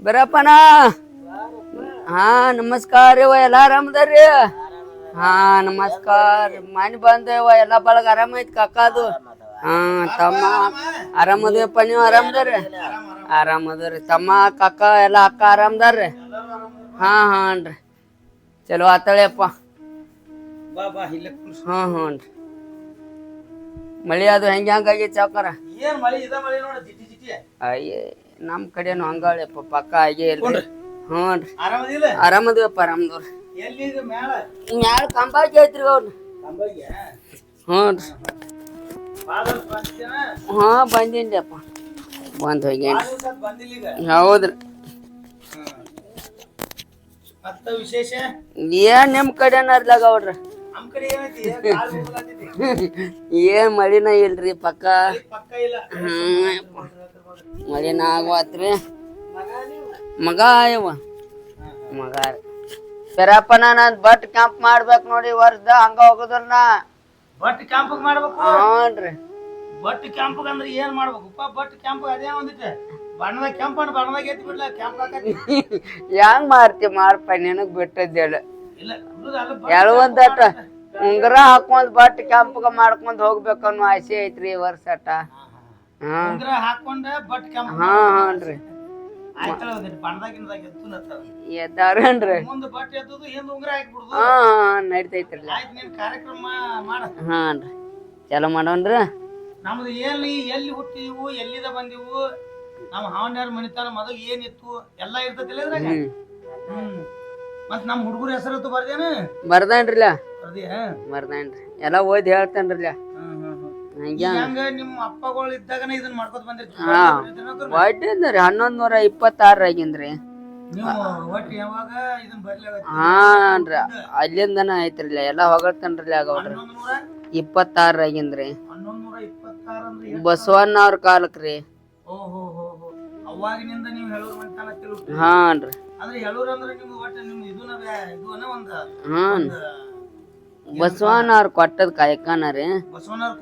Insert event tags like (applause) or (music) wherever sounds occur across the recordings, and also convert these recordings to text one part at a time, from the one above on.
ಬರಪ್ಪನ? ಹಾ, ನಮಸ್ಕಾರ ರೀ ಎಲ್ಲ ಆರಾಮದಾರ್ರಿ? ಹಾ, ನಮಸ್ಕಾರ. ಮನೆ ಬಂದೇವ ಎಲ್ಲ ಬಳಗ ಆರಾಮ ಐತಿ ಕಾಕಾದು ಹಾ, ತಮ್ಮ ಆರಾಮದೇವಪ್ಪ, ನೀವು ಆರಾಮದಾರ್ರಿ? ಆರಾಮದ್ರಿ ತಮ್ಮ, ಕಾಕ, ಎಲ್ಲ ಅಕ್ಕ ಆರಾಮದಾರ್ರಿ? ಹಾ, ಹಾನ್ರಿ. ಚಲೋ ಆತಳಿಯಪ್ಪ ಬಾ ಬಾ ಇಲ್ಲೇ. ಹ್ಞೂ ಹ್ಞೂ ರೀ. ಮಳೆ ಅದು ಹೆಂಗೆ ಹೆಂಗಾಗೈತಿ ಸಾವ್ಕಾರ ಏನ್ ಮಳಿ ಇದ ಮಳಿ ನೋಡ ಅಯ್ಯೇ ನಮ್ಮ ಕಡೆನು ಹಂಗಾಳಿಯಪ್ಪ ಪಕ್ಕ ಆಗೇ ಇಲ್ರಿ. ಹ್ಞೂ ರೀ. ಆರಾಮದಿಲ್ಲ ಆರಾಮದೇವಪ್ಪ ಆರಾಮದವ್ರು ಎಲ್ಲಿ ಮ್ಯಾಲ? ಮ್ಯಾಲ ಕಂಬಾಕಿ ಐತ್ರಿ ಅವ್ರು. ಕಂಬಗೆ ಹ್ಞೂ ರೀ. ಬಾದಲ್ ಬಂದಿದ್ದೇನ ಬಂದೀನಿಯಪ್ಪ ಬಂದು ಹೋಗ್ಯಾನ. ಬಂದಿಲ್ಲ ಈಗ? ಹೌದ್ರಿ. ಮತ್ತ ವಿಶೇಷ? ಏನ್ ನಿಮ್ಮ ಗೌಡ್ರ ಏನ್ ಮಳಿನ ಇಲ್ರಿ ಪಕ್ಕ? ಮಳಿನ ಆಗವಾತ್ರಿ. ಮಗ ನೀವು? ಮಗ ಅಯ್ಯವ ನಾನ್ ಬಟ್ ಕ್ಯಾಂಪ್ ಮಾಡ್ಬೇಕು ನೋಡಿ ವರ್ಷದ ಹಂಗ ಹೋಗುದ್ರನ. ಬಟ್ ಕ್ಯಾಂಪ್ ಮಾಡ್ಬೇಕು? ಹ್ಞೂನ್ರಿ ಬಟ್ ಕ್ಯಾಂಪ್ ಅಂದ್ರೆ ಏನ್ ಮಾಡ್ಬೇಕಪ್ಪ ಬಟ್ ಕ್ಯಾಂಪ್ ಅದೇ ಒಂದಿಟ್ಟು ಬಣ್ಣದಾಗ ಕೆಂಪ್ ಬಣ್ಣದಾಗ ಎತ್ತಿ ಬಿಡ್ಲ? ಕ್ಯಾಂಪ್ (laughs) ಹೆಂಗ್ ಮಾಡ್ತಿ ಮಾಡ್ಪ ನಿನಗ್ ಬಿಟ್ಟದ್ದೇಳ. ಇಲ್ಲ. ಹುಡುಗ ಉಂಗರ ಹಾಕೊಂಡ್ ಬಟ್ ಕೆಂಪಗ ಮಾಡ್ಕೊಂಡ್ ಹೋಗ್ಬೇಕು ಅನ್ನೋ ಆಸೆ ಐತ್ರಿ ಈ ವರ್ಷ ಅಟ ಹಾ. ಉಂಗ್ರ ಹಾಕೊಂಡ ಬಟ್ ಕ್ಯಾಂಪ್ ಹಾ ಹಾನ್ರಿ. ಎದ್ದಾರೇನ್ರಿ ಹಾ ಮಾಡ. ಹಾನ್ರಿ. ಚಲೋ ಮಾಡೋಣ್ರಿ ನಮ್ದು ಎಲ್ಲಿ ಎಲ್ಲಿ ಹುಟ್ಟಿವು ಎಲ್ಲಿದ ಬಂದಿವು ನಮ್ಮ ಹಾವನ್ಯಾರ ಮನಿತಾನ ಮೊದಲು ಏನಿತ್ತು ಎಲ್ಲ ಇರ್ತತಿಲ್ಲ ಇದ್ರಾಗ? ಹ್ಮ್. ಮತ್ ನಮ್ಮ ಹುಡುಗರ ಹೆಸರತ್ತು ಬರ್ದೇನ? ಬರ್ದೇನ್ರಿಲ್ಲ. ಬರ್ದಿಯ ಬರ್ದೇನ್ರಿ. ಎಲ್ಲ ಓದಿ ಹೇಳ್ತೇನ್ರಿಲ್ಲ. ಹೆಂಗ. ನಿಮ್ಮ ಅಪ್ಪಗಳು ಇದ್ದಾಗನ ಇದನ್ನ ಮಾಡ್ಕೊತ ಬಂದಿರ್ತೀವಿ ಹಾ. ಒಡ್ಡಿದ್ರಿ ಹನ್ನೊಂದ್ ನೂರ ಇಪ್ಪತ್ತಾರ ಆಗಿಂದ್ರಿ ಹಾನ್ರಿ ಅಲ್ಲಿಂದನ ಐತ್ರಿಲ್ಲ. ಎಲ್ಲ ಹೊಗಳ್ತೇನ್ರಿಲ್ಲ ಆಗವ್ರಿ ಇಪ್ಪತ್ತಾರ ಆಗಿಂದ್ರಿ? ಬಸವಣ್ಣ ಅವ್ರ ಕಾಲಕ್ರಿ. ಹಾನ್ರಿ ಅಂದ್ರೆ ಹೇಳೋರ್ ಅಂದ್ರೆ ನಿಮ್ಗೆ ಒಟ್ಟು ನಿಮ್ ಇದನ್ನ ಬ್ಯಾ- ಇದು ಅನ್ನೋ ಒಂದ್ ಅವ್ರ ಕೊಟ್ಟದ್ ಕಾಯ್ಕಾನ ರೀ.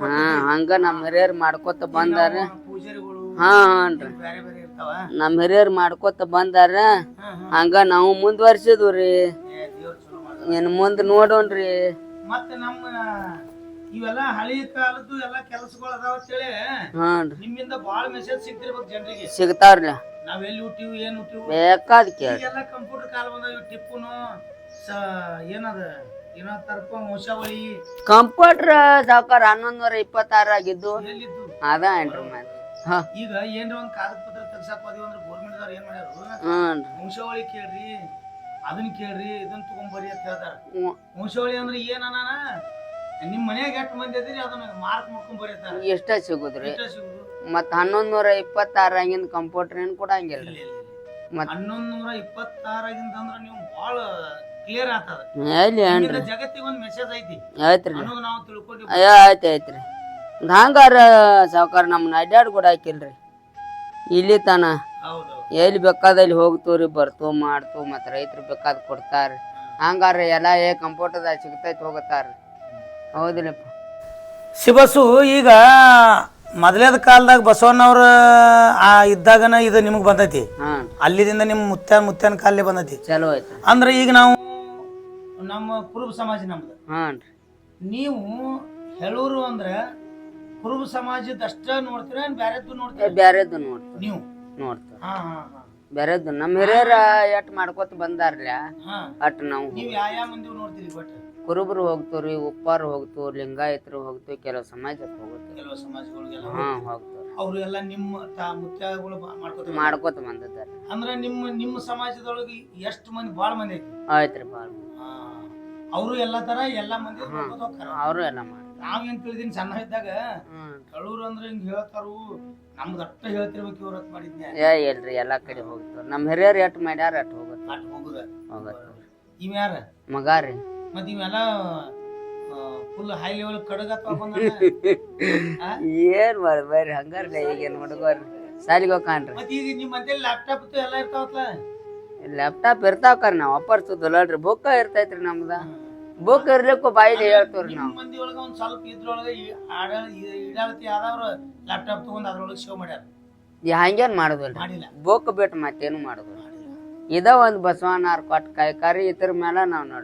ಹಾ ಹಂಗ ನಮ್ಮ ಹಿರಿಯರ್ ಮಾಡ್ಕೊತ ಬಂದಾರ. ಪೂಜಾರಿಗಳು ಹಾ ಹಾನ್ರಿ ಬೇರೆ ಬೇರೆ ಇರ್ತಾವ. ನಮ್ಮ ಹಿರಿಯರ್ ಮಾಡ್ಕೊತ ಬಂದಾರ. ಹಾ, ಹಾ. ಹಂಗ ನಾವು ಮುಂದ್ವರ್ಸಿದ್ವಿ ರೀ. ಇನ್ ಮುಂದ್ ನೋಡೋಣ್ರಿ. ಮತ್ತೆ ನಮ್ಮ ಇವೆಲ್ಲ ಹಳೆಯ ಕಾಲದ್ದು ಎಲ್ಲ ಕೆಲಸಗಳು ಅದಾವ ಅಂತೇಳಿ ಹಾನ್ರಿ ನಿಮ್ಮಿಂದ ಬಾಳ ಮೆಸೇಜ್ ಸಿಗ್ತಿರ್ಬೇಕು ಜನರಿಗೆ. ಸಿಗ್ತಾವ್ರಿ ನಾವ್ ಎಲ್ಲಿ ಹುಟ್ಟಿವು ಏನ್ ಹುಟ್ಟಿವು? ಬೇಕಾದ್ ಕೇಳಿ. ಈಗೆಲ್ಲ ಕಂಪ್ಯೂಟರ್ ಕಾಲ ಬಂದಾವ ಟಿಪ್ಪುನು ಸ ಏನದ ಏನೋ ತರ್ಪ ವಂಶಾವಳಿ. ಕಂಪ್ಯೂಟರ್ ಸಾವ್ಕಾರ ಹನ್ನೊಂದ್ ನೂರ ಇಪ್ಪತ್ತಾರ ಆಗಿದ್ದು. ಎಲ್ಲಿದ್ದು? ಅದ ಏನ್ರಿ ಹಾ. ಈಗ ಏನ್ರ ಒಂದ್ ಕಾಗದ ಪತ್ರ ತೆಗ್ಸಾಕ್ ಹೋದಿವಿ ಅಂದ್ರೆ ಗೋರ್ಮೆಂಟ್ ದವ್ರ ಏನ್ ಮಾಡ್ಯಾರ? ಹ್ಞೂನ್ರಿ ವಂಶಾವಳಿ ಕೇಳ್ರಿ ಅದನ್ನ ಕೇಳ್ರಿ ಇದನ್ನ ತಗೊಂಬರ್ರಿ ಅಂತ ಹೇಳ್ತಾರ ಹ್ಞೂ. ವಂಶಾವಳಿ ಅಂದ್ರೆ ಏನ ನಿಮ್ ಮನ್ಯಾಗ ಎಷ್ಟು ಮಂದಿ ಅದಿರಿ? ಅದನ್ನ ಮಾರ್ಕ್ ಮಾಡ್ಕೊಂಡ್ ಬರೀತಾರ. ಎಷ್ಟ ಸಿಗುದ್ರಿ. ಎಷ್ಟ ಸಿಗುದು? ಮತ್ ಹನ್ನೊಂದ್ ನೂರ ಇಪ್ಪತ್ತಾರ ಆಗಿನ ಕಂಪ್ಯೂಟರ್ ಏನ್ ಕೊಡಂಗಿಲ್ಲ. ಮತ್ ಹನ್ನೊಂದ್ ನೂರ ಇಪ್ಪತ್ತಾರಾಗಿಂದ ಅಂದ್ರ ನೀವು ಬಾಳ ಕ್ಲಿಯರ್ ಆಗ್ತದ ಎಲ್ಲಿ ಏನ್ರಿ. ಜಗತ್ತಿಗೆ ಒಂದ್ ಮೆಸೇಜ್ ಐತಿ. ಆಯ್ತ್ರಿ. ಅನ್ನೋದು ನಾವು ತಿಳ್ಕೊಂಡಿವಿ. ಅಯ್ಯ ಆಯ್ತು ಆಯ್ತ್ರಿ ಹಂಗಾರ ಸಾವುಕಾರ ನಮ್ಮನ್ನ ಅಡ್ಡಾಡ್ ಕೂಡ ಹಾಕಿಲ್ರಿ. ಇಲ್ಲಿ ತನ ಎಲ್ಲಿ ಬೇಕಾದಲ್ಲಿ ಹೋಗ್ತವ್ರಿ ಬರ್ತು ಮಾಡ್ತು ಮತ್ತೆ ರೈತರು ಬೇಕಾದ್ ಕೊಡ್ತಾರ ಹಂಗಾರ ಎಲ್ಲ ಏ ಕಂಪ್ಯೂಟರ್ದಾಗ ಸಿಗ್ತೈತಿ ಹೋಗತ್ತಾರ ಹೌದಿಲ್ಲಪ್ಪ. ಶಿವಸು ಈಗ ಮೊದಲೇದ ಕಾಲದಾಗ ಬಸವಣ್ಣವ್ರ ಆ ಇದ್ದಾಗನ ಇದು ನಿಮಗೆ ಬಂದೈತಿ. ಹಾ. ಅಲ್ಲಿದಿಂದ ನಿಮ್ಮ ಮುತ್ಯ ಮುತ್ಯಾನ ಕಾಲೇ ಬಂದೈತಿ. ಚಲೋ ಆಯ್ತು. ಅಂದ್ರೆ ಈಗ ನಾವು ನಮ್ಮ ಕುರುಬ ಸಮಾಜ ನಮ್ದು. ನೀವು ಹೇಳೂರು ಅಂದ್ರೆ ಕುರುಬ ಸಮಾಜದಷ್ಟ ನೋಡ್ತೀರ ಏನ್ ಬ್ಯಾರೆದ್ದು ನೋಡ್ತೀರ? ಬ್ಯಾರೆದು ನೋಡ್ತು ನೀವು? ನೋಡ್ತೀರ ಹಾ ಹಾ ಹಾ. ಬ್ಯಾರೆದು ನಮ್ಮ ಹಿರಿಯರ ಎಟ್ ಮಾಡ್ಕೊತ ಬಂದಾರ್ಲ? ಹಾ. ಅಟ್ ನಾವು ನೀವು ಯಾವ ಯಾವ ಮಂದಿ ನೋಡ್ತೀರಿ ಬಟ್ ಕುರುಬರು ಹೋಗ್ತವ್ರಿ ಉಪ್ಪಾರು ಹೋಗ್ತವ್ರು ಲಿಂಗಾಯತರು ಹೋಗ್ತವ್ ಕೆಲವು ಸಮಾಜಕ್ಕೆ ಹೋಗುತ್ತೆ. ಕೆಲವು ಸಮಾಜಗಳಿಗೆಲ್ಲ ಹಾ ಹೋಗ್ತವ್ರಿ ಅವರು ಎಲ್ಲ ನಿಮ್ಮ ತಾ ಮುತ್ಯಾಗಳು ಮಾಡ್ಕೋತ ಮಾಡ್ಕೊತ ಬಂದಿದ್ದಾರೆ. ಅಂದ್ರೆ ನಿಮ್ಮ ನಿಮ್ಮ ಸಮಾಜದೊಳಗೆ ಎಷ್ಟು ಮಂದಿ ಬಾಳ ಮಂದಿ ಐತಿ ಆಯ್ತ್ರಿ ಭಾಳ ಅವರು ಎಲ್ಲಾ ತರ ಎಲ್ಲಾ ಮಂದಿ ಹೋಗ್ತಾರ. ಅವರು ಎಲ್ಲ ಮಾಡಿ ನಾವೇನ್ ತಿಳಿದೀನಿ ಸಣ್ಣ ಇದ್ದಾಗ ಕಳೂರು ಅಂದ್ರೆ ಹಿಂಗ್ ಹೇಳ್ತಾರು ನಮ್ದು ಅಟ್ಟ ಹೇಳ್ತಿರ್ಬೇಕು ಇವ್ರ ಅಂತ ಮಾಡಿದ್ನೆ ಏ ಇಲ್ರಿ ಎಲ್ಲಾ ಕಡೆ ಹೋಗ್ತಾರೆ ನಮ್ಮ ಹಿರಿಯರು ಎಟ್ ಮಾಡ್ಯಾರ ಅಟ್ ಹೋಗುತ್ತೆ. ಅಟ್ ಹೋಗುದ? ಹೋಗತ್ತೆ. ಇವ್ ಯಾರ ಮಗ ರೀ. ಇವೆಲ್ಲ ಫುಲ್ ಹೈ ಲೆವೆಲ್ ಏನ್ ಮಾಡಿ ಬರ್ರಿ ಹಂಗಾರ್ಲ ಈಗೇನ್ ಹುಡುಗರು ಸಾಲಿಗೆ ಹೋಗ್ಕಾನ್ರಿ ಈಗ ಮನೇಲಿ ಲ್ಯಾಪ್ಟಾಪ್ ಎಲ್ಲ ಇರ್ತಾವತ್ಲ? ಲ್ಯಾಪ್ಟಾಪ್ ಇರ್ತಾವ ಕರ್ ನಾವ್ ಅಪ್ಪರ್ಸುದಿಲ್ಲಲ್ರಿ ಬುಕ್ ಇರ್ತೈತ್ರಿ ನಮ್ದ. ಬುಕ್ ಇರ್ಲಿಕ್ಕೂ ಬಾಯಿಲಿ ಹೇಳ್ತೀವ್ರಿ ನಾವು. ಮಂದಿ ಒಳಗ ಒಂದ್ ಸ್ವಲ್ಪ ಇದ್ರೊಳಗ ಈ ಆಡಳ ಈ- ಇಡಾಳತಿ ಆದವ್ರು ಲ್ಯಾಪ್ಟಾಪ್ ತಗೊಂಡ್ ಅದ್ರೊಳಗೆ ಶೋ ಮಾಡ್ಯಾರ. ಈ ಹಂಗೇನ್ ಮಾಡುದಿಲ್ರಿ? ಮಾಡಿಲ್ಲ. ಬುಕ್ ಬಿಟ್ಟು ಮತ್ತೇನು ಮಾಡುದಿಲ್ಲ. ಇದ ಒಂದ್ ಬಸವನಾರ್ ಕೊಟ್ಟ ಕೈಕಾರಿ ಇದ್ರ ಮೇಲೆ ನಾವ್ ಹಾ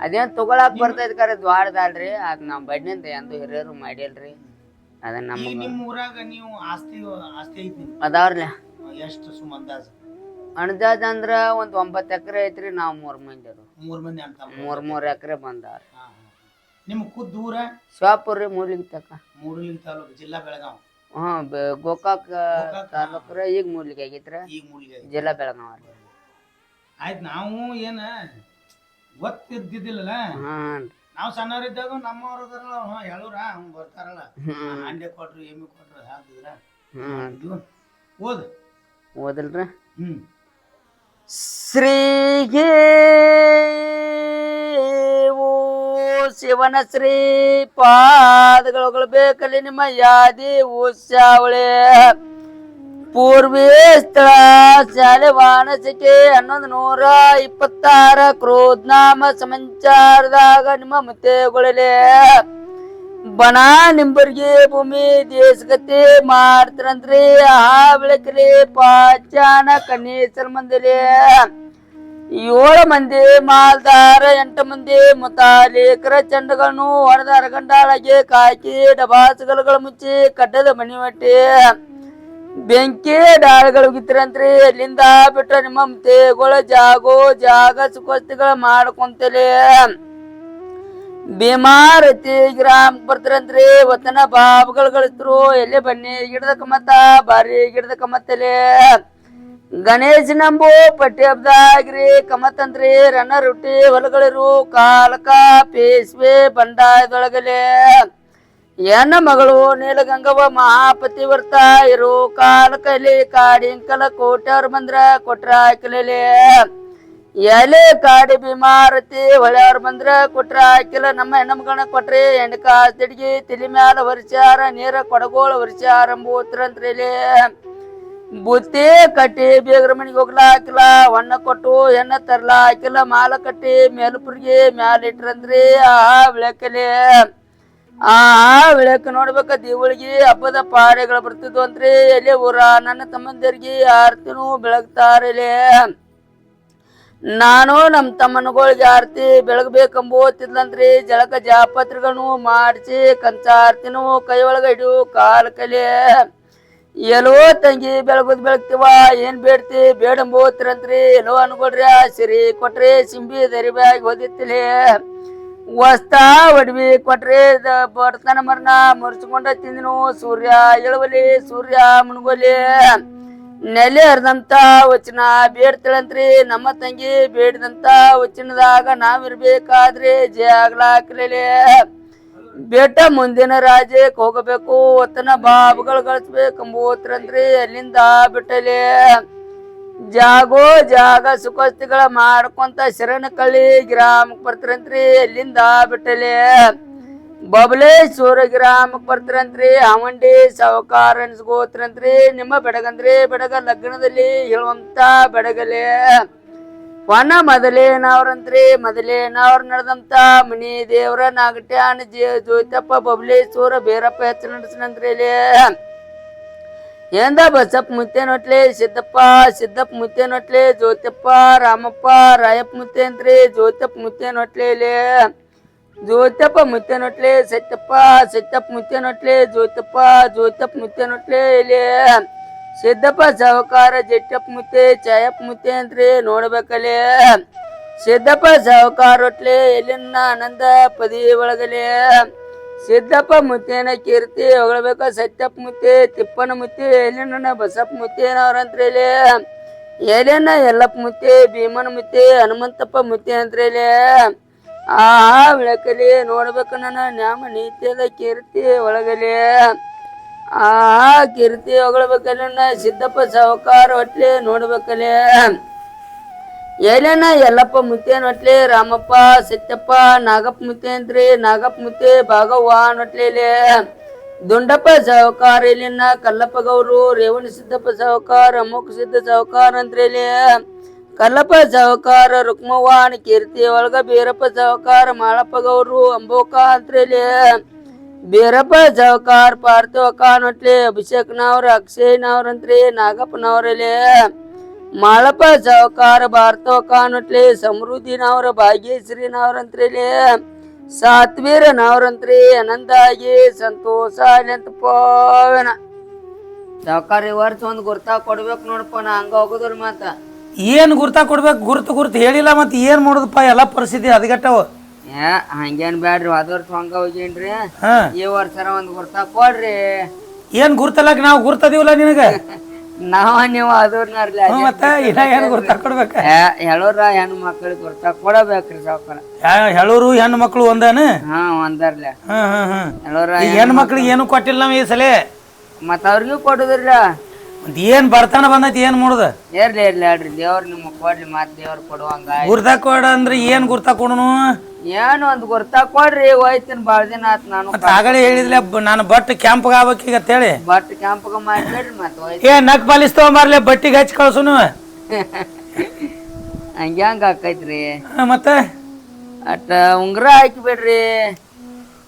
ಅದೇನ್ ತಗೊಳಕ್ ಬರ್ತೈತಿ ಕರೆ ದ್ವಾರದಲ್ರಿ? ಅದ್ ನಾವ್ ಬಡ್ನಿಂದ ಎಂದು ಹಿರಿಯರು ಮಾಡಿಲ್ರಿ. ಅದ ನಮ್ಮ ನಿಮ್ಮ ನಿಮ್ ಊರಾಗ ನೀವು ಆಸ್ತಿ ಆಸ್ತಿ ಐತಿ ಅದಾವ್ರಲ್ಲ ಎಷ್ಟು ಸುಮ್ ಅಂದಾಜ್? ಅಣಜಾಜ್ ಅಂದ್ರ ಒಂದ್ ಒಂಬತ್ ಎಕರೆ ಐತ್ರಿ ನಾವ್ ಮೂರ್ ಮಂದಿ ಅದು ಮೂರ್ ಮಂದಿ ಅಂತ. ಮೂರ್ ಮೂರ್ ಎಕರೆ ಬಂದಾರ. ನಿಮ್ ಖುದ್ ದೂರ ಶಾಪುರ್ ರೀ ಮೂಲಿಗೆ ತಕ. ಮೂಡಲಿಂಗ್ ತಾಲೂಕು ಜಿಲ್ಲಾ ಬೆಳಗಾವ್. ಹಾ ಬೆ- ಗೋಕಾಕ್. ತಾಲೂಕ್ರ ಈಗ ಮೂಲಿಗೆ ಆಗೈತ್ರ. ಈಗ ಮೂಲಿಗೆ ಜಿಲ್ಲಾ ಬೆಳಗಾವ್ ಆಯ್ತು ನಾವು ಏನ ಗೊತ್ತಿದ್ದಿದ್ದಿಲ್ಲಲ್ಲ? ಹಾ. ನಾವು ಸಣ್ಣವರಿದ್ದಾಗ ನಮ್ಮವ್ರ ಅದಾರಲ್ಲ ಹೇಳೋರ? ಹಂಗ ಬರ್ತಾರಲ್ಲ. ಅಂಡೆ ಕೊಟ್ರು ಎಮ್ಮಿ ಕೊಟ್ರು ಹಾಕಿದ್ರ ಹ್ಮ್. ಓದ್. ಓದಲ್ರ? ಹ್ಮ್. ಶ್ರೀಗೆ ಓ ಶಿವನ ಶ್ರೀ ಪಾದಗಳು ಬೇಕಲ್ಲಿ ನಿಮ್ಮ ಯಾದಿ ಉತ್ಸಾವಳೆ ಪೂರ್ವೇ ಸ್ಥಳ ಶಾಲೆ ವಾಣಸಿಕೆ ಹನ್ನೊಂದು ನೂರ ಇಪ್ಪತ್ತಾರ ಕ್ರೋಧ್ನಾಮ ಸಂಚಾರದಾಗ ನಿಮ್ಮ ಮುತ್ತೆಗೊಳಲೆ ಬಣ ನಿಂಬರ್ಗಿ ಭೂಮಿ ದೇಶಗತಿ ಮಾಡ್ತಾರಂತ್ರಿ ಆ ಬೆಳಕ್ರಿ ಪಾಚಾನ ಕನ್ನೇಶ್ವರ ಮಂದಿರ ಏಳು ಮಂದಿ ಮಾಲ್ದಾರ, ಎಂಟು ಮಂದಿ ಮುತಾಲಿಕರ ಚಂಡಗಳನ್ನು ಹೊಡೆದ ಅರಗಂಡಾಳಗೆ ಕಾಕಿ ಡಬಾಸುಗಳುಗಳು ಮುಚ್ಚಿ ಕಡ್ಡದ ಒಟ್ಟಿ ಬೆಂಕಿ ಡಾಳ್ಗಳು ಉಗಿತಿರಂತ್ರಿ ಅಲ್ಲಿಂದ ಬಿಟ್ರ ನಿಮ್ಮ ತೇಗಳ ಜಾಗೋ ಜಾಗ ಸುಖಸ್ತಿಗಳ ಮಾಡ್ಕೊಂತಲೇ. ಭೀಮಾರತಿ ಗ್ರಾಮ ಬರ್ತಿರಂತ್ರಿ, ಒತ್ತನ ಬಾಬುಗಳು ಗಳಿಸ್ತ್ರು ಎಲ್ಲಿ ಬನ್ನಿ ಗಿಡದ ಕಮತ್ತ ಬಾರಿ ಗಿಡದ ಕಮತ್ತಲೆ ಗಣೇಶ್ ನಂಬು ಪಟ್ಟಿ ಹಬ್ದಾಗ್ರಿ ಕಮತ್ತಂತ್ರಿ ರನ್ನ ರೊಟ್ಟಿ ಹೊಲಗಳಿರು, ಕಾಲಕ, ಪೇಸ್ವೆ ಬಂಡಾಯದೊಳಗಲೆ. ಎನ್ನ ಮಗಳು ನೀಲಗಂಗವ್ವ ಮಹಾಪತಿವರ್ತ ಇರು ಕಾಲಕಲಿ ಕಾಡಿಂಕಲ ಕೋಟ್ಯಾವ್ರ ಬಂದ್ರ ಕೊಟ್ರ ಹಾಕಲೇ ಎಲೆ ಕಾಡಿ ಬಿಮಾರತಿ ಹೊಳ್ಯಾವ್ರ ಬಂದ್ರ ಕೊಟ್ರ ಹಾಕಿಲ್ಲ ನಮ್ಮ ಹೆಣ್ಣಮಗನ ಕೊಟ್ರಿ ಎಣ್ಕ ತಿಡ್ಗಿ ತಿಳಿ ಮ್ಯಾಲ ವರ್ಷಾರ ನೀರ ಕೊಡಗೋಳ ವರ್ಷಾರ ಅಂಬೂತ್ರಂತ್ರಿಲಿ ಬುತ್ತಿ ಕಟ್ಟಿ ಬೇಗ್ರ ಮನಿಗೆ ಹೋಗ್ಲಾ ಹಾಕಿಲ್ಲ ಹೊಣ್ಣ ಕೊಟ್ಟು ಹೆಣ್ಣ ತರ್ಲಾ ಹಾಕಿಲ್ಲ ಮಾಲ ಕಟ್ಟಿ ಮೇಲ್ಪುರ್ಗಿ ಮ್ಯಾಲ ಇಟ್ರಂದ್ರಿ ಆ ಬೆಳಕಲೆ ಆ ಬೆಳಕು ನೋಡ್ಬೇಕ, ದೇವಳಿಗೆ ಹಬ್ಬದ ಪಾಡೆಗಳು ಬರ್ತಿದ್ವು ಅಂತ್ರಿ. ಎಲೆ ಊರ? ನನ್ನ ತಮ್ಮಂದಿರಿಗೆ ಆರ್ತಿನೂ ಬೆಳಗ್ತಾರಲೆ ನಾನು ನಮ್ಮ ತಮ್ಮನಗಳಿಗೆ ಆರ್ತಿ ಬೆಳಗ್ಬೇಕಂಬೋತಿದ್ಲಂತ್ರಿ ಜಳಕ ಜಾಪತ್ರಿಗಳನ್ನು ಮಾಡಿಸಿ ಕಂಚಾರ್ತಿನೂ ಕೈ ಒಳಗ ಇಡು ಕಾಲು ಕಲೆ. ಎಲ್ಲೋ ತಂಗಿ ಬೆಳಗುದ್ ಬೆಳಗ್ತೀವ, ಏನ್ ಬೇಡ್ತಿ? ಬೇಡಂಬೋತಿರಂತ್ರಿ ಎಲ್ಲೋ ಅನ್ಕೊಡ್ರಿ ಸಿರಿ ಕೊಟ್ರಿ ಸಿಂಬಿ ದರಿಬ್ಯಾಗಿ ಓದಿತ್ತಿಲಿ ವಸ್ತಾ ಒಡವಿ ಕೊಟ್ರಿ ಬರ್ತಾನ ಮರ್ನ ಮುರ್ಚಿಕೊಂಡ ತಿಂದನು ಸೂರ್ಯ ಎಳವಲಿ ಸೂರ್ಯ ಮುಣಗೋಲಿ. ನೆಲೆ ಹರಿದಂತ ವಚನ ಬೇಡ್ತಿಳಂತ್ರಿ, ನಮ್ಮ ತಂಗಿ ಬೇಡಿದಂತ ವಚನದಾಗ ನಾವಿರ್ಬೇಕಾದ್ರೆ ಜಯ ಆಗ್ಲಾಕ್ಲೇ ಬೇಟ ಮುಂದಿನ ರಾಜ್ಯಕ್ಕೆ ಹೋಗಬೇಕು, ಒತ್ತನ ಬಾಬುಗಳು ಗಳಿಸ್ಬೇಕು ಗಳಿಸ್ಬೇಕಂಬೋತ್ರಂದ್ರಿ ಅಲ್ಲಿಂದ ಬಿಟ್ಟಲೆ. ಜಾಗೋ ಜಾಗ ಸುಖಸ್ತಿಗಳ ಮಾಡ್ಕೊಂತ ಶರಣಕಳ್ಳಿ ಗ್ರಾಮಕ್ಕೆ ಬರ್ತಾರಂತ್ರಿ, ಎಲ್ಲಿಂದ ಬಿಟ್ಟಲೆ? ಬಬಲೇಶ್ವರ ಗ್ರಾಮಕ್ಕೆ ಬರ್ತಾರಂತ್ರಿ, ಅವಂಡಿ ಸಾವುಕಾರ ಅನ್ಸ್ಕೋತ್ರಂತ್ರಿ, ನಿಮ್ಮ ಬೆಡಗಂದ್ರಿ ಬೆಡಗ ಲಗ್ನದಲ್ಲಿ ಹೇಳುವಂತ ಬೆಡಗಲೆ. ವನ ಮೊದಲೇನವ್ರಂತ್ರಿ, ಮೊದಲೇನವ್ರ ನಡೆದಂತ ಮನಿ ದೇವರ ನಾಗಟ್ಯಾನ ಜೋತಪ್ಪ ಬಬಲೇಶ್ವರ, ಬೇರಪ್ಪ ಹೆಚ್ಚು ಇಲ್ಲಿ. ಎಂದ ಬಸಪ್ಪ ಮುತ್ತೇನೊಟ್ಲೆ, ಸಿದ್ದಪ್ಪ ಸಿದ್ದಪ್ಪ ಮುತ್ತೇನೊಟ್ಲೆ, ಜ್ಯೋತಿಯಪ್ಪ, ರಾಮಪ್ಪ, ರಾಯಪ್ಪ ಮುತ್ತೆ ಅಂತ್ರಿ ಜ್ಯೋತಪ್ಪ ಮುತ್ತೇನೊಟ್ಲೆ ಇಲ್ಲಿ ಜ್ಯೋತಪ್ಪ ಮುತ್ತೇನೊಟ್ಲೆ, ಸತ್ಯಪ್ಪ ಸತ್ಯಪ್ಪ ಮುತ್ತೇನೊಟ್ಲೆ ಜ್ಯೋತಪ್ಪ ಮುತ್ತೆ ಮುತ್ತೇನೊಟ್ಲೆ ಇಲ್ಲಿ ಸಿದ್ದಪ್ಪ ಸಾಹುಕಾರ ಜಟ್ಟಪ್ಪ ಮುತ್ತೆ, ಚಾಯಪ್ಪ ಮುತ್ತೆ ಅಂತ್ರಿ ನೋಡ್ಬೇಕಲ್ಲಿ ಸಿದ್ದಪ್ಪ ಸಾಹುಕಾರ ಒಟ್ಲೆ ಎಲ್ಲಿನ ಆನಂದ ಪದಿ ಒಳಗಲೆ. ಸಿದ್ದಪ್ಪ ಮುತ್ತೇನ ಕೀರ್ತಿ ಹೊಗಳಬೇಕ ಸತ್ಯಪ್ಪ ಮುತ್ತಿ, ತಿಪ್ಪನ ಮುತ್ತಿ ಎಲ್ಲಿನ ಬಸಪ್ಪ ಮುತ್ತೇನವ್ರಂತ್ರಿ ಇಲ್ಲಿ. ಎಲೆನ ಎಲ್ಲಪ್ಪ ಮುತ್ತಿ, ಭೀಮನ ಮುತ್ತಿ, ಹನುಮಂತಪ್ಪ ಮುತ್ತೆ ಅಂತ್ರೇಲೆ ಆ ಬೆಳಕಲಿ ನೋಡ್ಬೇಕು ನನ್ನ ನ್ಯಾಮ ನೀತಿಯದ ಕೀರ್ತಿ ಒಳಗಲಿ ಆ ಕೀರ್ತಿ ಹೊಗಳಬೇಕಲ್ಲ ಸಿದ್ದಪ್ಪ ಸಾಹುಕಾರ ಹೊಟ್ಲಿ ನೋಡ್ಬೇಕಲೆ ಏನೇನ ಎಲ್ಲಪ್ಪ ಮುತ್ತೆ ನೋಟ್ಲಿ, ರಾಮಪ್ಪ ಸತ್ಯಪ್ಪ, ನಾಗಪ್ಪ ಮುತ್ತೆ ಅಂತ್ರಿ ನಾಗಪ್ಪ ಮುತ್ತೆ ಭಾಗವ್ವ ದುಂಡಪ್ಪ ಸಾಹುಕಾರ ಇಲ್ಲಿನ, ಕಲ್ಲಪ್ಪ ಗೌರು, ರೇವಣ ಸಿದ್ದಪ್ಪ ಸಾಹುಕಾರ ಅಮೋಕ್ ಸಿದ್ಧ ಸಾಹುಕಾರ ಅಂತ್ರಿ ಕಲ್ಲಪ್ಪ ಸಾವುಕಾರ ರುಕ್ಮವ್ವಾನ ಕೀರ್ತಿ ಒಳಗ ಬೀರಪ್ಪ ಸಾವುಕಾರ, ಮಾಳಪ್ಪ ಗೌರು, ಅಂಬೋಕ ಅಂತ್ರಿ ಬೀರಪ್ಪ ಸಾವುಕಾರ ಪಾರ್ಥಿವಕ್ಕ ನೋಟ್ಲಿ ಅಕ್ಷಯ್ ಅಕ್ಷಯ್ನವ್ರಂತ್ರಿ ನಾಗಪ್ಪನವ್ರಲ್ಲಿ ಮಾಳಪ್ಪ ಸಾವುಕಾರ ನೋಟ್ಲಿ ಸಮೃದ್ಧಿನವ್ರ ಭಾಗ್ಯಶ್ರೀನವ್ರಂತ್ರಿಲಿ ಸಾತ್ವೀರನವ್ರಂತ್ರಿ ಆನಂದಾಗಿ ಸಂತೋಷ ಅಂತ ಪೋವನ ಸಾವುಕಾರ ಈ ವರ್ಷ ಒಂದು ಗುರ್ತ ಕೊಡ್ಬೇಕು ನೋಡಪ್ಪ ನಾ ಹಂಗ ಹೋಗುದಿಲ್ಲ ಮತ್ತ ಏನ್ ಗುರ್ತಾ ಕೊಡ್ಬೇಕು ಗುರ್ತು ಗುರ್ತು ಹೇಳಿಲ್ಲ ಮತ್ತೆ ಏನ್ ಮಾಡುದಪ್ಪ ಎಲ್ಲ ಪರಿಸ್ಥಿತಿ ಹದಗೆಟ್ಟವು. ಏ ಹಂಗೇನ್ ಬ್ಯಾಡ್ರಿ ಅದ ವರ್ಷ ಹಂಗ ಹೋಗೇನ್ರಿ ಈ ವರ್ಷ ಒಂದ್ ಗುರ್ತ ಕೊಡ್ರಿ. ಏನ್ ಗುರ್ತಲಕ್ ನಾವು ಗುರ್ತದಿವಲ್ಲ ನಿನಗ? (laughs) ನಾವ ನೀವು ಅದರ್ನಾರ್ಲಿ ಹ್ಮ್, ಮತ್ತೆ ಇನ್ನ ಏನ್ ಗುರ್ತಾ ಕೊಡ್ಬೇಕ? ಹೇಳೋರ ಹೆಣ್ಣು ಮಕ್ಳಿಗೆ ಗುರ್ತಾ ಕೊಡಬೇಕ್ರಿ ಸಾವುಕಾರ. ಹೇಳೋರು ಹೆಣ್ಣು ಮಕ್ಳು ಒಂದನ? ಹಾ ಒಂದರ್ಲೆ. ಹಾ ಹಾ ಹಾ ಹೇಳೋರ ಈಗ ಹೆಣ್ಣು ಮಕ್ಳಿಗೆ ಏನು ಕೊಟ್ಟಿಲ್ಲ ನಾವು ಈ ಸಲ? ಮತ್ತ ಅವ್ರಿಗೂ ಕೊಡುದಿಲ್ಲ. ಏನ್ ಬರ್ತಾನ ಬಂದೈತಿ ಏನ್ ಮಾಡುದ ಇರ್ಲಿ ಇರ್ಲಿ ಹೇಳ್ರಿ. ದೇವ್ರ ನಿಮ್ಗೆ ಕೊಡ್ಲಿ ಮತ್ ದೇವ್ರ ಕೊಡುವಂಗ ಗುರ್ತಾ ಕೊಡ ಅಂದ್ರೆ ಏನ್ ಗುರ್ತಾ ಕೊಡನು? ಏನು ಒಂದ್ ಗುರ್ತಾ ಕೊಡ್ರಿ ಹೋಯ್ತೀನಿ ಬಾಳ ದಿನ ಆತ್ ನಾನು ಮತ್ತ ಆಗಲೇ ಹೇಳಿದ್ಲೆ ಬ- ನಾನು ಬಟ್ ಕ್ಯಾಂಪ್ ಆಗ್ಬೇಕೀಗ ಅಂತೇಳಿ. ಬಟ್ ಕ್ಯಾಂಪ್ಗ ಮಾಡ್ಬೇಡ್ರಿ ಮತ್ ಹೋಯ್ತು ಏ ನಕ್ ಪಾಲಿಸ್ ತಗೊಂಬರ್ಲೆ ಬಟ್ಟಿಗೆ ಹಚ್ಚಿ ಕಳ್ಸುನು. (laughs) ಹಂಗ್ಯಾಂಗ ಹಂಗ ಆಕೈತ್ರಿ? ಮತ್ತೆ? ಅಟ್ಟ ಉಂಗ್ರ ಹಾಕಿ ಬಿಡ್ರಿ.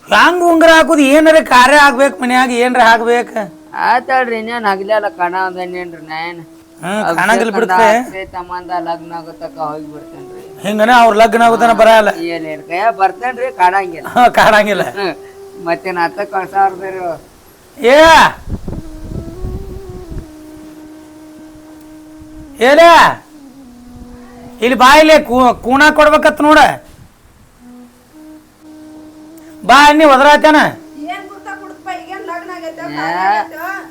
ಹಂಗ ಉಂಗ್ರ ಹಾಕುದು? ಏನಾರ ಕಾರ್ಯ ಆಗ್ಬೇಕು ಮನ್ಯಾಗ ಏನಾರ ಹಾಕ್ಬೇಕ ಆತಾಳ್ರಿ ಇನ್ನೇನ್ ಹಗ್ಲೆಲ್ಲ ಕಣ ಅದನ್ನೇನ್ರಿ ನಾನು ಹ್ಮ್ ಕಾಣಂಗಿಲ್ಲ ಬಿಡ್ತದೆ ಸಂಬಂಧ ಲಗ್ನ ಆಗುತ್ತಕ ಹೋಗಿ ಬಿಡ್ತೇನ್ರಿ. ಹಿಂಗನ ಅವ್ರ ಲಗ್ನ ಆಗುತ್ತಾನ ಬರಲ್ಲ ಏನ್ ಕೈಯ ಬರ್ತೇನ್ರಿ ಕಾಣಂಗಿಲ್ಲ. ಹಾ, ಕಾಣಂಗಿಲ್ಲ. ಹ್ಮ್. ಮತ್ತೇನ್ ಹತ್ತ ಕಳ್ಸಾರ್ದಾರು ಏ! ಏಲ ಇಲ್ಲಿ ಬಾ ಇಲ್ಲಿ ಕೂ- ಕೂಣ ಕೊಡ್ಬೇಕತ್ ನೋಡ. ಬಾ ನೀ ಒದರಾತೇನ.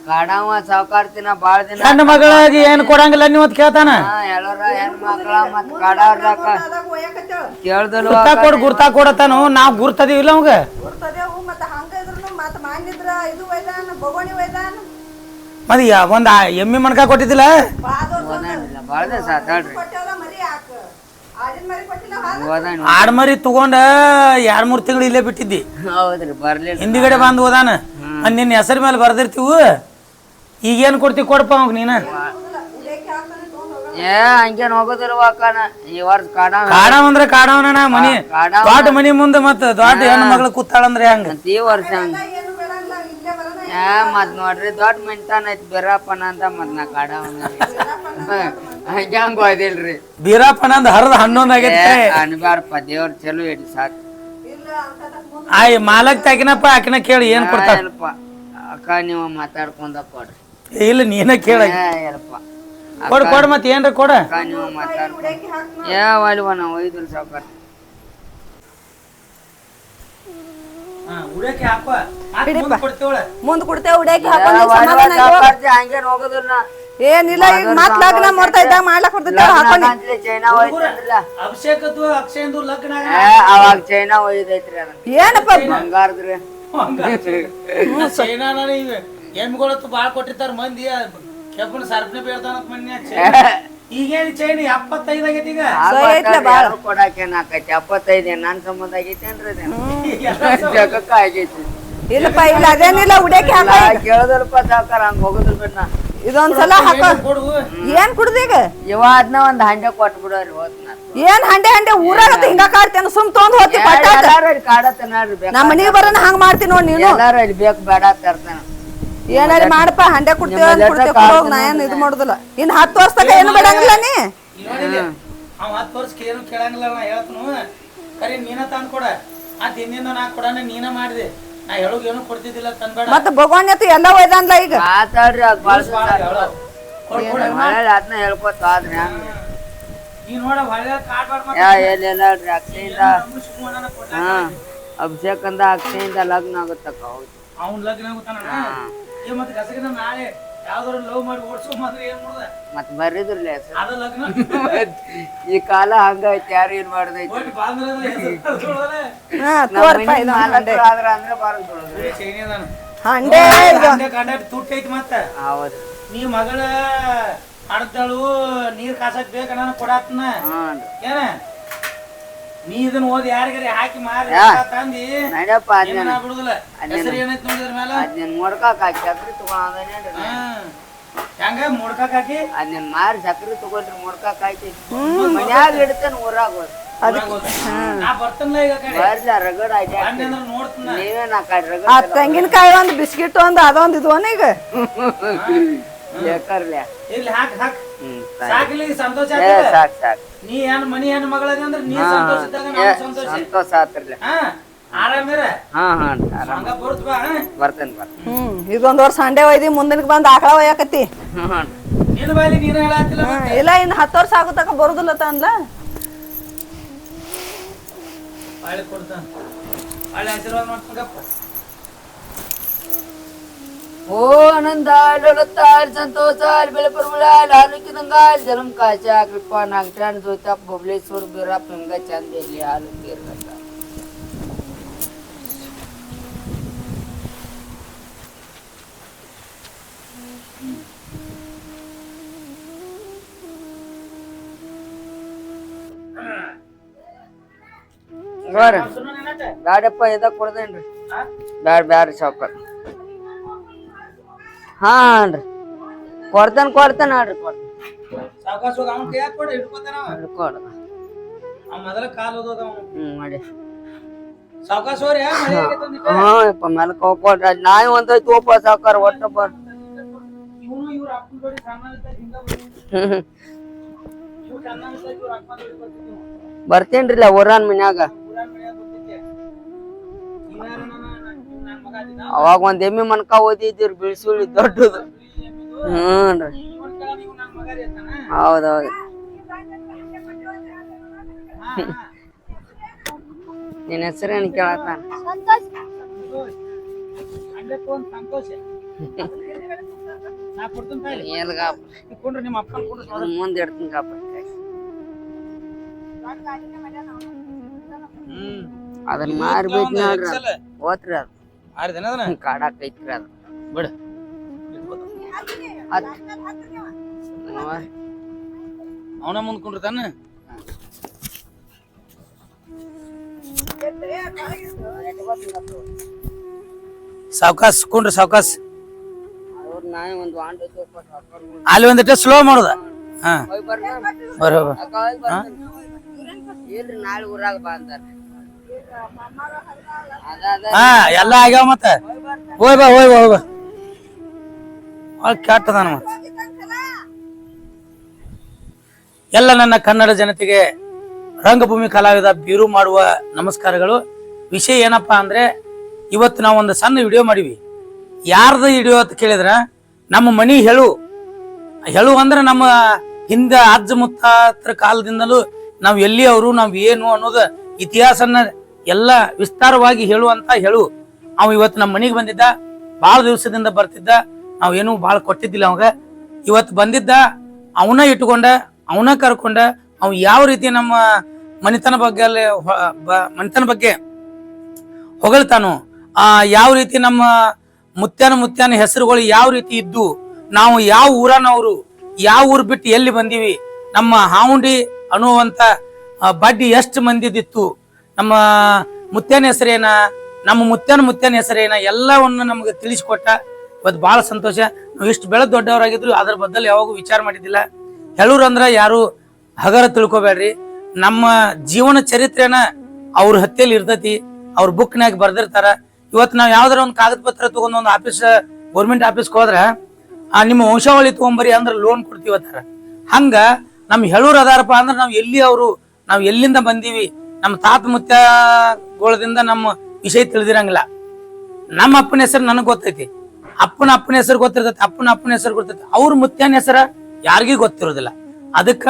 ಕಾಡವ ಬಾಳ ದಿನ ಹೆಣ್ಣು ಮಗಳಾಗಿ ಏನ್ ಕೊಡಂಗಿಲ್ಲ ನೀವು ಅಂತ ಕೇಳ್ತಾನ? ಮತ್ ಗುರ್ತಾ ಕೊಡ್ ಗುರ್ತಾ ಕೊಡತಾನು. ನಾವ್ ಗುರ್ತದಿವಿಲ್ಲ ಅವಂಗ. ಗುರ್ತದೇವು ಮತ್ತ ಹಂಗ ಇದ್ರುನು ಮತ್ತ ಮಾನ್ಯದ್ರ ಇದು ಒಯ್ದಾನ ಬಗೋಣಿ ಒಯ್ದಾನ ಮತ್ ಒಂದ್ ಆ ಎಮ್ಮಿ ಮಣ್ಕ ಕೊಟ್ಟಿದ್ದಿಲ್ಲ? ಆತಾಳ್ರಿ ಮರಿ ಆಡ್ಮರಿ ತಗೊಂಡ ಎರಡ್ ಮೂರ್ ತಿಂಗಳು ಇಲ್ಲೇ ಬಿಟ್ಟಿದ್ದಿ? ಹೌದ್ರಿ ಬರ್ಲಿಲ್ಲ. ಹಿಂದಿಗಡೆ ಬಂದು ಹೋದಾನ? ನಿನ್ನ ಹೆಸರು ಮೇಲೆ ಬರ್ದಿರ್ತೀವು. ಈಗೇನು ಕೊಡ್ತೀವಿ ಕೊಡಪ್ಪ ಅವಾಗ ನೀನ? ಏ ಹಂಗೇನ್ ಹೋಗೋದಿಲ್ವ ಅಕ್ಕನ? ಈ ವರ್ಷ ಕಾಡವ ಕಾಡವ ಅಂದ್ರೆ ಕಾಡವನ ಮನಿ. ದೊಡ್ಡ ಮನಿ ಮುಂದೆ ಮತ್ತ ದೊಡ್ಡ ಹೆಣ್ಣು ಮಗಳು ಕೂತಾಳಂದ್ರೆ ಹೆಂಗ? ಈ ವರ್ಷ ಹಂಗ. ಏ ಮತ್ ನೋಡ್ರಿ ದೊಡ್ಡ ಮೆಂಟಾನ ಐತಿ ಬೀರಪ್ಪನ ಅಂತ ಮತ್ ನಾ ಕಾಡವನ ಹಂಗ ಓದಿಲ್ರಿ ಬೀರಪ್ಪನ ಅಂದ್ ಹರಿದ ಹನ್ನೊಂದ್ ಆಗೈತೆ. ಅನ್ಬಾರಪ್ಪ ದೇವ್ರ ಚಲೋ ಇಡಿ ಸಾಕು. ಆಯ್ ಮಾಲಕ್ ತಾಕಿನಪ್ಪ ಆಕಿನ ಕೇಳಿ ಏನ್ ಕೊಡ್ತಾರ ಏನಪ್ಪ ಅಕ್ಕ ನೀವು ಮಾತಾಡ್ಕೊಂಡ ಕೊಡ್ರಿ ಇಲ್ಲ ನೀನ ಕೇಳ. ಏನಪ್ಪ ಕೊಡ್ ಕೊಡ್ ಮತ್ ಏನ್ರ ಕೊಡ? ಅಕ್ಕ ನೀವು ಮಾತಾಡ್ಕೊಂಡ ಏ ವಾಲಿವ ನಾವು ಒಯ್ದ್ರು ಸಾವ್ಕಾರ. ಮುಂದ್ ಕೊಡ್ತೇವೆ ಉಡಕ್ಕೆ ಹಾಕೊಂಡು ಸಮಾಧಾನ. ಹಂಗೇನ್ ಹೋಗೋದಿಲ್ಲ. ಏನಿಲ್ಲ ಈಗ ಮತ್ ಲಗ್ನ ಮಾಡ್ತಾ ಇದ್ದಾಗ ಮಾಡ್ಲಕ್ ಬರ್ತೈತೆ ಹಾಕೊಂಡು ಚೈನಾ ಒಯ್ತಂದ್ರಲ್ಲ ಅಭಿಷೇಕದ್ದು ಅಕ್ಷಯಂದು ಲಗ್ನ ಏ ಅವಾಗ ಚೈನಾ ಒಯ್ದೈತ್ರಿ ಅದನ್ನ. ಏನಪ್ಪ? ಬಂಗಾರದ್ರಿ. ಚೈನಾ ಬಾಳ್ ಕೊಟ್ಟಿರ್ತಾರ ಮಂದಿ ಕೆಬ್ಬನ ಸರ್ಪಣಿ ಬೇಡ್ತಾನಂತ ಮನ್ಯಾಗ (laughs) ಈಗೇನು ಚೈನ್ ಎಪ್ಪತ್ತೈದು ಆಗೈತಿ ಈಗ? ಯಾರು ಕೊಡಾಕೇನ್ ಆಕೈತಿ? ಎಪ್ಪತ್ತೈದು ನನ್ ಸಂಬಂಧ ಆಗೈತೇನ್ರಿ ಅಂದ್ರೆ ಜಗಕ್ಕ ಆಗೈತಿ ಇಲ್ಲಪ್ಪ ಇಲ್ಲ ಅದೇನಿಲ್ಲ ಉಡಕ್ಕೆ ಕೇಳದಲ್ಪ ಸಾವ್ಕಾರ ಹಂಗ ಹೋಗೋದಿಲ್ಲ ಬಿಡ್ ನಾ ಇದೊಂದ್ಸಲ ಹಾಕೋ. ಏನ್ ಕುಡ್ದೀಗ ಇವ ಅದ್ನ ಒಂದ್ ಹಂಡೆ ಕೊಟ್ಟು ಬಿಡೋರಿ ಹೋತ್ನ ಏನ್ ಹಂಡೆ ಹಂಡೆ ಊರಾಗ ಹಿಂಗ ಕಾಡ್ತೇನ ಸುಮ್ ತೊಗೊಂಡ್ ಹೋತಿ ನಮ್ಮ ಮನಿಗೆ ಬರೋಣ ಹಂಗ ಮಾಡ್ತೀನಿ ನೋಡಿ ನೀನು. ಎಲ್ಲಾರು ಇಲ್ಲಿ ಬೇಕು ಬೇಡ ತರ್ತೇನೆ ಏನಾರ ಮಾಡಪ್ಪ ಹಂಡೆ ಕೊಡ್ತೀವಿ ಕೊಡ್ತೇವೆ ನಾ ಏನ್ ಇದು ಮಾಡುದಿಲ್ಲ. ಇನ್ ಹತ್ತು ವರ್ಷದಾಗ ಏನು ಬಿಡಂಗಿಲ್ಲ ನೀ? ಅವ ಹತ್ತು ವರ್ಷಕ್ಕೆ ಏನು ಕೇಳಂಗಿಲ್ಲ ನಾ ಹೇಳ್ತನು. ಕರೆ ನೀನ ತಂದ್ ಕೊಡ ಆ ದಿನದಿಂದ ನಾ ಕೊಡಾನ ನೀನ ಮಾಡಿದೆ. ಮತ್ತ ಭಗವಾನ್ ಎಲ್ಲ ಒಯ್ದಾನ್ಲ ಈಗ? ಮಾತಾಡ್ರಿ ಅದನ್ನ ಹೇಳ್ಕೊತ ಆದ್ರೆ ಎಲ್ಲೆಲ್ಲ ಅಕ್ಷಯಿಂದ ಹಾ ಅಭಿಷೇಕ್ ಅಂದ ಅಕ್ಷಯಿಂದ ಲಗ್ನ ಆಗುತ್ತಕ್ಕ ಹೌದು. ಅವ್ನ್ ಲಗ್ನ ಆಗುತ್ತಾನ ಮತ್ತೆ ನಾಳೆ ಯಾವ್ದಾರು ಲವ್ ಮಾಡಿ ಓಡ್ಸೋ ಮಾತ್ರ ಏನ್ ಮಾಡುದ? ಮತ್ ಬರ್ರಿದ್ರಲ್ಲ ಅದ ಲಗ್ನ? ಈ ಕಾಲ ಹಂಗೈತಿ ಯಾರು ಏನ್ ಮಾಡ್ದೈತಿ ಹೋಗಿ ಬಾಂದ್ರ ಹಾ ನಮ್ಮ ತೋರ್ಪ ಮನೆ ಇದು ಮಾಲಕ್ರು ಆದ್ರ ಅಂದ್ರೆ ಬರೋದು ಚೈನಿ ಅದಾನ. ಹಂಡೆ ಇದು. ಕಂಡ ತುಟ್ಟೈತಿ ಮತ್ತ. ಹೌದು. ನೀ ಮಗಳ ಅಡ್ದಳು ನೀರ್ ಕಾಸಕ್ ಬೇಕ ನಾನು ಕೊಡಾತ್ನ. ಹ್ಞೂ ಏನ? ನೀ ಇದನ್ನ ಓದಿ ಯಾರಿಗಾರಿ ಹಾಕಿ ಮಾರಿ ಯಾ. ತಂದಿ ನಡ್ಯಪ್ಪ ಅದ್ನ ಏನ ಬಿಡುದಿಲ್ಲ ಹೆಸರು ಏನೈತಿ ನೋಡಿದ್ರ ಮೇಲೆ ಅದ್ನ ನೋಡ್ಕಾಕ ಚಕ್ರಿ ತಗೊಂಡೇನ್ರಿ ಹಾ. ಹೆಂಗ ಮುಡ್ಕಾಕ್ ಹಾಕಿ? ಅದ್ ನಿನ್ ಮಾರಿ ಸಕ್ರಿ ತಗೊಳ್ರಿ ಮುಡ್ಕಾಕ ಆಯ್ತಿ ಮನ್ಯಾಗ ಇಡ್ತೇನೆ ಊರಾಗ ಊರಾಗ್ ಹೋದ. ನಾ ಬರ್ತೇನಲ್ಲ ಈಗ ಕಡೆ. ಬರ್ಲ ರಗಡ್ ಆಯ್ತು ಬಂದೆ ಅಂದ್ರ ನೋಡ್ತೀನ ನೀವೇನ್ ಆ ಕಡೆ ರಗಡ್ ಆ ತೆಂಗಿನಕಾಯಿ ಒಂದು ಬಿಸ್ಕಿಟ್ ಒಂದು ಅದೊಂದು ಇದು ಈಗ? (laughs) ಬೇಕರ್ಲೆ. ಇಲ್ಲಿ ಹಾಕ್ ಹಾಕ್. ಸಂತೋಷ ಏ ಆಗ್ತದೆ ಸಾಕ್ ಸಾಕ್. ನೀ ಏನ್ ಮನಿ ಹೆಣ್ಣು ಮಗಳದಿ ಅಂದ್ರೆ ನೀ ಹಾ. ಸಂತೋಷ ಇದ್ದಾಗ ಏ, ನಾನು ಸಂತೋಷ. ಸಂತೋಷ ಆತ್ರಲೆ ಹಾ ಆರಾಮಿರ? ಹಾ ಹಾ ಆರಾಮ್. ಹಂಗ ಬರುತ್ತ ಬಾ ಹಾ? ಬರ್ತೇನೆ ಬರ್ತೇನೆ. ಹ್ಮ್ ಇದೊಂದ್ ವರ್ಷ ಸಂಡೆ ಒಯ್ದಿ ಮುಂದಿನ ಬಂದ್ ಆಕಳ ಒಯ್ಯಾಕತ್ತಿ. ಹ್ಮ್ ಹ್ಮ್ ನಿನ್ನ ಬಾಯಲ್ಲಿ ನೀನ ಹೇಳತ್ತಿಲ್ಲ ಹ್ಮ್, ಇಲ್ಲ ಇನ್ ಹತ್ತು ವರ್ಷ ಆಗುತ್ತಕ ಬರುದಿಲ್ಲ ತಂದ್ಲ. ಬಾಳೆ ಕೊಡ್ತಾನ. ಬಾಳೆ ಆಶೀರ್ವಾದ ಮಾಡ್ಕೊಂಡಪ್ಪ ओ आनंद डोलताल संतोषाल बेलपुरमुलाल आलोकी दंगाल जन्म काचा कृपा नागटान जोता भोबलेश्वर बिरा पिंगा चांद दिली आलोकी रता ಬ್ಯಾಡಪ್ಪ ಇದ ಕೊಡ್ದೇನ್ರಿ ಬ್ಯಾಡ ಬ್ಯಾಡ ಸಾವ್ಕಾರ ಹಾನ್ರಿ. ಕೊಡ್ತಾನ ಕೊಡ್ತೇನೆ ನೋಡ್ರಿ ಕೊಡ್ತೇನೆ. ಕೊಡು ಹ್ಮ್ ಮಾಡಿ. ಮೇಲೆ ಕೊಡ್ರಿ ನಾಯಿ ಒಂದೈತಿ ಒಪ್ಪ ಸಾವ್ಕಾರ ಒಟ್ಟ ಬರ್ತೇನ್ರಿಲ್ಲ ಇವ್ನು ಇವ್ರ ಅವಾಗ ಒಂದ್ ಎಮ್ಮಿ ಮನ್ಕ ಓದಿದ್ರಿ ಬಿಳ್ಸುಳಿ ದೊಡ್ಡದು. ಹ್ಞೂ? ಹೌದೌದು. ನಿನ್ನ ಹೆಸರೇನು ಕೇಳತ್ತ? ಮುಂದೆ ಇಡ್ತೀನಿ ಕಾಪ ಅದನ್ನ ಮಾರ್ಬೇಕು ನೋಡ್ರಿ ಓತ್ರಿ ಅದು. ಆರಿದೇನ ಅದನ್ನ? ಕಾಡಾಕ್ ಐತ್ರಿ ಅದು. ಬಿಡು. ಅವನ ಮುಂದ್ ಕುಂಡ್ರತಾನ? ಸಾವ್ಕಾಸ್ ಕುಂಡ್ರಿ ಸಾವ್ಕಾಸ್. ಅಲ್ಲಿ ಒಂದಿಟ್ಟು ಸ್ಲೋ ಮಾಡುದ. ಹಾ. ಬರೋ. ಇಲ್ರಿ ನಾಳೆ ಊರಾಗ ಬಾ ಅಂತಾರ ಹಾ, ಎಲ್ಲ ಆಗ್ಯಾವ ಮತ್ತ? ಹೋಯ್ ಬಾ ಹೋಯ್ ಬಾ, ಹೋಯ್ ಕೆಟ್ಟದಾನ ಮತ್ತ. ಎಲ್ಲ ನನ್ನ ಕನ್ನಡ ಜನತೆಗೆ ರಂಗಭೂಮಿ ಕಲಾವಿದ ಬೀರು ಮಾಡುವ ನಮಸ್ಕಾರಗಳು. ವಿಷಯ ಏನಪ್ಪಾ ಅಂದ್ರೆ, ಇವತ್ತು ನಾವು ಒಂದು ಸಣ್ಣ ವಿಡಿಯೋ ಮಾಡಿವಿ. ಯಾರ್ದ ವಿಡಿಯೋ ಅಂತ ಕೇಳಿದ್ರ, ನಮ್ಮ ಮನಿ ಹೇಳು. ಹೇಳು ಅಂದ್ರೆ ನಮ್ಮ ಹಿಂದೆ ಅಜ್ಜ ಮುತ್ತಾತ್ರ ಕಾಲದಿಂದಲೂ ನಾವು ಎಲ್ಲಿ ಅವರು, ನಾವು ಏನು ಅನ್ನೋದು ಇತಿಹಾಸನ ಎಲ್ಲ ವಿಸ್ತಾರವಾಗಿ ಹೇಳುವಂತ ಹೇಳು. ಅವ ಇವತ್ತು ನಮ್ಮ ಮನೆಗೆ ಬಂದಿದ್ದ ಬಹಳ ದಿವಸದಿಂದ ಬರ್ತಿದ್ದ, ನಾವು ಏನು ಬಹಳ ಕೊಟ್ಟಿದ್ದಿಲ್ಲ ಅವಾಗ. ಇವತ್ತು ಬಂದಿದ್ದ, ಅವನ ಇಟ್ಕೊಂಡ, ಅವನ ಕರ್ಕೊಂಡ, ಅವ್ ಯಾವ ರೀತಿ ನಮ್ಮ ಮನಿತನ ಬಗ್ಗೆ ಅಲ್ಲಿ ಮನಿತನ ಬಗ್ಗೆ ಹೊಗಳ್ತಾನು, ಆ ಯಾವ ರೀತಿ ನಮ್ಮ ಮುತ್ಯಾನ ಮುತ್ಯಾನ ಹೆಸರುಗಳು ಯಾವ ರೀತಿ ಇದ್ದು, ನಾವು ಯಾವ ಊರನವರು, ಯಾವ ಊರ್ ಬಿಟ್ಟು ಎಲ್ಲಿ ಬಂದೀವಿ, ನಮ್ಮ ಹಾವುಂಡಿ ಅನ್ನುವಂತ ಬಡ್ಡಿ ಎಷ್ಟು ಮಂದಿದಿತ್ತು ನಮ್ಮ ಮುತ್ತೇನ ಹೆಸರೇನ, ನಮ್ಮ ಮುತ್ತೇನ ಮುತ್ತೇನ ಹೆಸರೇನ ಎಲ್ಲವನ್ನು ನಮಗೆ ತಿಳಿಸಿಕೊಟ್ಟ ಇವತ್ತು ಬಹಳ ಸಂತೋಷ. ನಾವು ಇಷ್ಟು ಬೆಳೆ ದೊಡ್ಡವರಾಗಿದ್ರು ಅದ್ರ ಬದಲು ಯಾವಾಗೂ ವಿಚಾರ ಮಾಡಿದ್ದಿಲ್ಲ. ಹೇಳೂರು ಅಂದ್ರೆ ಯಾರು ಹಗರ ತಿಳ್ಕೊಬೇಡ್ರಿ. ನಮ್ಮ ಜೀವನ ಚರಿತ್ರೆನ ಅವ್ರ ಹತ್ತಿಯಲ್ಲಿ ಇರ್ತೈತಿ, ಅವ್ರ ಬುಕ್ನಾಗ ಬರ್ದಿರ್ತಾರ. ಇವತ್ತು ನಾವು ಯಾವ್ದಾರ ಒಂದು ಕಾಗದ ಪತ್ರ ತಗೊಂಡ್ ಒಂದು ಆಫೀಸ್ ಗೌರ್ಮೆಂಟ್ ಆಫೀಸ್ಗೆ ಹೋದ್ರ ನಿಮ್ಮ ವಂಶಾವಳಿ ತಗೊಂಬರಿ ಅಂದ್ರೆ ಲೋನ್ ಕೊಡ್ತೀವತ್ತಾರ ಹಂಗ ನಮ್ ಹೇಳೂರು ಅದಾರಪ್ಪ ಅಂದ್ರೆ ನಾವು ಎಲ್ಲಿ ಅವರು, ನಾವು ಎಲ್ಲಿಂದ ಬಂದೀವಿ ನಮ್ಮ ತಾತ ಮುತ್ತಗೋಳದಿಂದ ನಮ್ಮ ವಿಷಯ ತಿಳಿದಿರಂಗಿಲ್ಲ. ನಮ್ಮ ಅಪ್ಪನ ಹೆಸರು ನನಗೆ ಗೊತ್ತೈತಿ. ಅಪ್ಪನ ಅಪ್ಪನ ಹೆಸರು ಗೊತ್ತಿರ್ತೈತಿ, ಅಪ್ಪನ ಅಪ್ಪನ ಹೆಸರು ಗೊತ್ತೈತಿ ಅವ್ರ ಮುತ್ಯನ ಹೆಸರ ಯಾರಿಗೂ ಗೊತ್ತಿರೋದಿಲ್ಲ. ಅದಕ್ಕ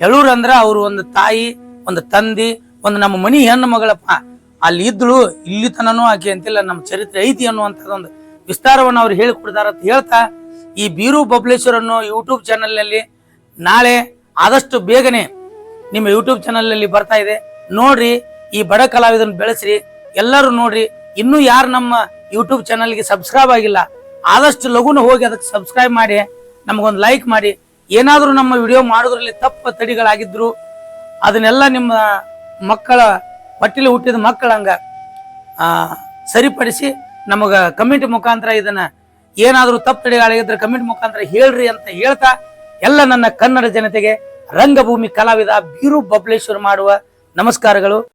ಹೇಳೂರ್ ಅಂದ್ರ ಅವ್ರು ಒಂದು ತಾಯಿ, ಒಂದು ತಂದಿ, ಒಂದು ನಮ್ಮ ಮನಿ ಹೆಣ್ಣು ಮಗಳಪ್ಪ. ಅಲ್ಲಿ ಇದ್ಳು, ಇಲ್ಲಿ ತನನೂ ಆಕೆ ಅಂತಿಲ್ಲ, ನಮ್ಮ ಚರಿತ್ರೆ ಐತಿ ಅನ್ನುವಂಥದ್ದೊಂದು ವಿಸ್ತಾರವನ್ನು ಅವ್ರು ಹೇಳಿಕೊಡ್ತಾರ ಅಂತ ಹೇಳ್ತಾ, ಈ ಬೀರು ಬಬ್ಲೇಶ್ವರ್ ಅನ್ನೋ ಯೂಟ್ಯೂಬ್ ಚಾನಲ್ನಲ್ಲಿ ನಾಳೆ ಆದಷ್ಟು ಬೇಗನೆ ನಿಮ್ಮ ಯೂಟ್ಯೂಬ್ ಚಾನಲ್ನಲ್ಲಿ ಬರ್ತಾ ಇದೆ. ನೋಡ್ರಿ, ಈ ಬಡ ಕಲಾವಿದನ ಬೆಳೆಸ್ರಿ. ಎಲ್ಲರೂ ನೋಡ್ರಿ, ಇನ್ನೂ ಯಾರು ನಮ್ಮ ಯೂಟ್ಯೂಬ್ ಚಾನಲ್ಗೆ ಸಬ್ಸ್ಕ್ರೈಬ್ ಆಗಿಲ್ಲ, ಆದಷ್ಟು ಲಘುನ ಹೋಗಿ ಅದಕ್ಕೆ ಸಬ್ಸ್ಕ್ರೈಬ್ ಮಾಡಿ, ನಮಗೊಂದು ಲೈಕ್ ಮಾಡಿ. ಏನಾದರೂ ನಮ್ಮ ವಿಡಿಯೋ ಮಾಡೋದ್ರಲ್ಲಿ ತಪ್ಪು ತಡಿಗಳಾಗಿದ್ರು, ಅದನ್ನೆಲ್ಲ ನಿಮ್ಮ ಮಕ್ಕಳ, ಹೊಟ್ಟಿಲಿ ಹುಟ್ಟಿದ ಮಕ್ಕಳಂಗ ಸರಿಪಡಿಸಿ ನಮಗ ಕಮೆಂಟ್ ಮುಖಾಂತರ ಇದನ್ನ ಏನಾದರೂ ತಪ್ಪು ತಡಿಗಳಾಗಿದ್ರೆ ಕಮೆಂಟ್ ಮುಖಾಂತರ ಹೇಳ್ರಿ ಅಂತ ಹೇಳ್ತಾ, ಎಲ್ಲ ನನ್ನ ಕನ್ನಡ ಜನತೆಗೆ ರಂಗಭೂಮಿ ಕಲಾವಿದ ಬೀರು ಬಬ್ಲೇಶ್ವರ್ ಮಾಡುವ ನಮಸ್ಕಾರಗಳು.